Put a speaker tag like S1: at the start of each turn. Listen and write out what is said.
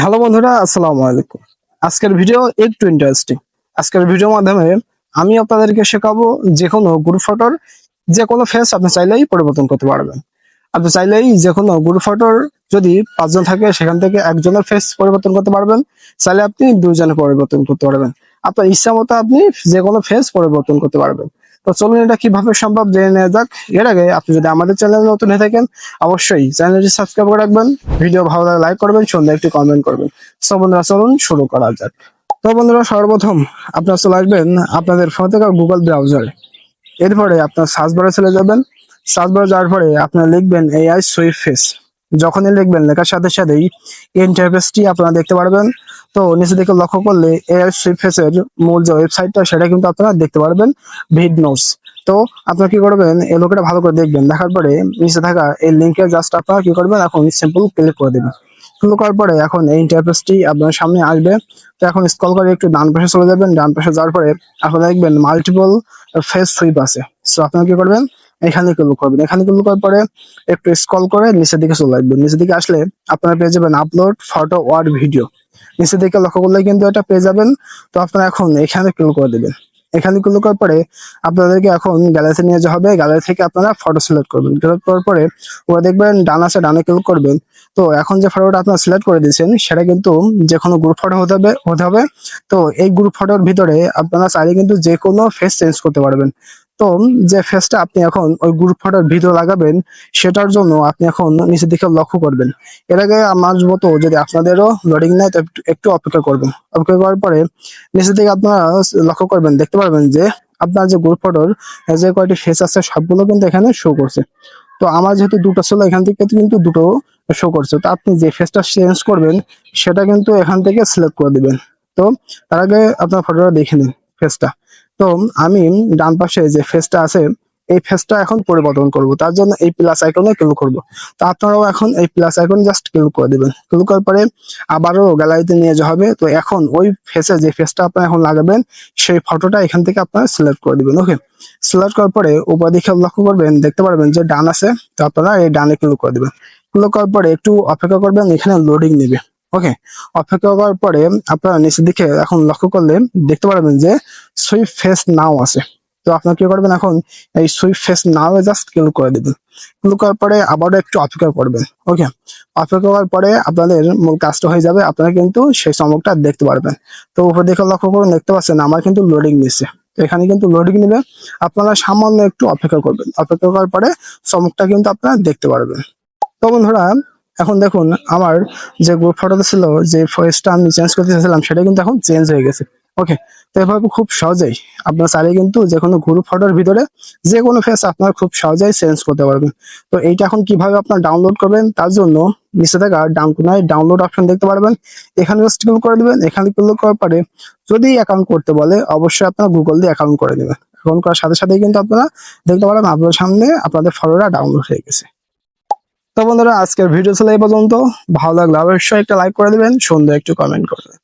S1: Hello বন্ধুরা, আসসালামু আলাইকুম। আজকের ভিডিও একটু ইন্টারেস্টিং আজকের ভিডিওর মাধ্যমে আমি আপনাদেরকে শেখাবো যে কোনো গ্রুপ ফটোর যে কোনো ফেস আপনি চাইলেই পরিবর্তন করতে পারবেন। আপনি চাইলেই যে কোনো গ্রুপ ফটোর যদি পাঁচজন থাকে, সেখান থেকে একজনের ফেস পরিবর্তন করতে পারবেন। চাইলে আপনি দুজনে পরিবর্তন করতে পারবেন। আপনার ইচ্ছা মতো আপনি যে কোনো ফেস পরিবর্তন করতে পারবেন। তো চলুন এটা কীভাবে সম্ভব জেনে নেওয়া যাক। এর আগে আপনি যদি আমাদের চ্যানেল নতুন হয়ে থাকেন, অবশ্যই চ্যানেলটি সাবস্ক্রাইব করে রাখবেন, ভিডিও ভালো লাগলে লাইক করবেন, সুন্দর একটি কমেন্ট করবেন। সো বন্ধুরা, চলুন শুরু করা যাক। তো বন্ধুরা, সর্বপ্রথম আপনার চলে আসবেন আপনাদের ফোন থেকে গুগল ব্রাউজারে এরপরে আপনার সার্চ বারে চলে যাবেন। সার্চ বারে যাওয়ার পরে আপনার লিখবেন এআই সুইফট ফেস যখনই লিখবেন, লেখার সাথে সাথেই ইন্টারফেসটি আপনারা দেখতে পারবেন। তো নিচে দিকে লক্ষ্য করলে সুইফট ফেসের মূল যে ওয়েবসাইটটা সেটা কিন্তু আপনারা দেখতে পারবেন ভিড নোটস তো আপনারা কি করবেন? এই লোকটা ভালো করে দেখবেন। দেখার পরে নিচে থাকা এই লিঙ্কে জাস্ট আপনারা কি করবেন? এখন সিম্পল ক্লিক করে দেবেন। ক্লিক করার পরে এখন এই ইন্টারফেসটি আপনার সামনে আসবে। তো এখন স্ক্রল করে একটু ডান পাশে চলে যাবেন। ডান পাশে যাওয়ার পরে আপনারা দেখবেন মাল্টিপল ফেস সুইপ আছে। সো আপনারা কি করবেন? এখানে ক্লিক করবেন। এখানে ক্লিক করার পরে একটু স্ক্রল করে নিচের দিকে চলে আসবেন। নিচের দিকে আসলে আপনারা পেয়ে যাবেন আপলোড ফটো ওয়ার্ড ভিডিও নিচের দিকে লক্ষ্য করলে কিন্তু এটা পেয়ে যাবেন। তো আপনারা এখন এখানে ক্লিক করে দেবেন। এখানে ক্লিক করার পরে আপনাদেরকে এখন গ্যালারিতে নিয়ে যাওয়া হবে। গ্যালারি থেকে আপনারা ফটো সিলেক্ট করবেন। সিলেক্ট করার পরে ওরা দেখবেন ডান আছে, ডানে ক্লিক করবেন। তো এখন যে ফটোটা আপনারা সিলেক্ট করে দিয়েছেন, সেটা কিন্তু যে কোনো গ্রুপ ফটো হতে হবে হতে হবে। তো এই গ্রুপ ফটোর ভিতরে আপনারা চাইলে কিন্তু যে কোনো ফেস চেঞ্জ করতে পারবেন। তো যে ফেসটা আপনি এখন ওই গ্রুপ ফটোর ভিতরে লাগাবেন, সেটার জন্য আপনি এখন নিচের দিকে লক্ষ্য করবেন। এর আগে আমার মতো যদি আপনাদেরও লোডিং নেয়, তো একটু- একটু অপেক্ষা করবেন। অপেক্ষা করার পরে নিচের দিকে আপনারা লক্ষ্য করবেন, দেখতে পারবেন যে আপনার যে গ্রুপ ফটোর যে কয়টি ফেস আছে, সবগুলো কিন্তু এখানে শো করছে। তো আমার যেহেতু দুটো ছিল, এখান থেকে কিন্তু দুটো শো করছে। তো আপনি যে ফেসটা চেঞ্জ করবেন, সেটা কিন্তু এখান থেকে সিলেক্ট করে দিবেন। তো তার আগে আপনার ফটোটা দেখে নিন ফেসটা তো আমি ডান পাশে যে ফেসটা আছে, এই ফেসটা এখন পরিবর্তন করব। তার জন্য এই প্লাস আইকনে ক্লিক করব। তো আপনারাও এখন এই প্লাস আইকন জাস্ট ক্লিক করে দিবেন। ক্লিক করার পরে আবারও গ্যালারিতে নিয়ে যাওয়া হবে। তো এখন ওই ফেসে যে ফেসটা আপনারা এখন লাগাবেন, সেই ফটোটা এখান থেকে আপনারা সিলেক্ট করে দিবেন ওকে সিলেক্ট করার পরে উপর দিকে লক্ষ্য করবেন, দেখতে পারবেন যে ডান আছে। তো আপনারা এই ডানে ক্লিক করে দিবেন। ক্লিক করার পরে একটু অপেক্ষা করবেন, এখানে লোডিং নেবে। ওকে অপেক্ষা করার পরে আপনারা নিচের দিকে এখন লক্ষ্য করলে দেখতে পারবেন যে সুইপ ফেস নাও আছে। তো আপনারা কি করবেন এখন এই swipe face now just click করে দিবেন। ক্লিক করার পরে আবারও একটু অপেক্ষা করবেন। ওকে অপেক্ষা করার পরে আপনাদের মূল কাজটা হয়ে যাবে। আপনারা কিন্তু সেই চমকটা দেখতে পারবেন। তো উপর দিকে লক্ষ্য করুন, দেখতে পাচ্ছেন আমার কিন্তু লোডিং নিচ্ছে। এখানে কিন্তু লোডিং নেবে। আপনারা সামান্য একটু অপেক্ষা করবেন। অপেক্ষা করার পরে চমকটা কিন্তু আপনারা দেখতে পারবেন। তো বন্ধুরা এখন দেখুন, আমার যে গ্রুপ ফটোতে ছিল, যে ফয়েসটা আমি চেঞ্জ করতে চাইছিলাম, সেটা কিন্তু এখন চেঞ্জ হয়ে গেছে। ওকে তো এভাবে খুব সহজেই আপনার চাইলে কিন্তু যে কোনো গ্রুপ ফটোর ভিতরে যে কোনো ফেস আপনার খুব সহজেই চেঞ্জ করতে পারবেন। তো এইটা এখন কীভাবে আপনার ডাউনলোড করবেন, তার জন্য নিচে থাকা কোনায় ডাউনলোড অপশন দেখতে পারবেন। এখানে জাস্ট ক্লিক করে দেবেন, এখানে ক্লিক করার পরে যদি অ্যাকাউন্ট করতে বলে, অবশ্যই আপনার গুগল দিয়ে অ্যাকাউন্ট করে নেবেন অ্যাকাউন্ট করার সাথে সাথেই কিন্তু আপনারা দেখতে পারবেন আপনার সামনে আপনাদের ফটোটা ডাউনলোড হয়ে গেছে। তো বন্ধুরা, আজকের ভিডিও ছিল এই পর্যন্ত। ভালো লাগলে অবশ্যই একটা লাইক করে দিবেন, সুন্দর একটু কমেন্ট করবেন।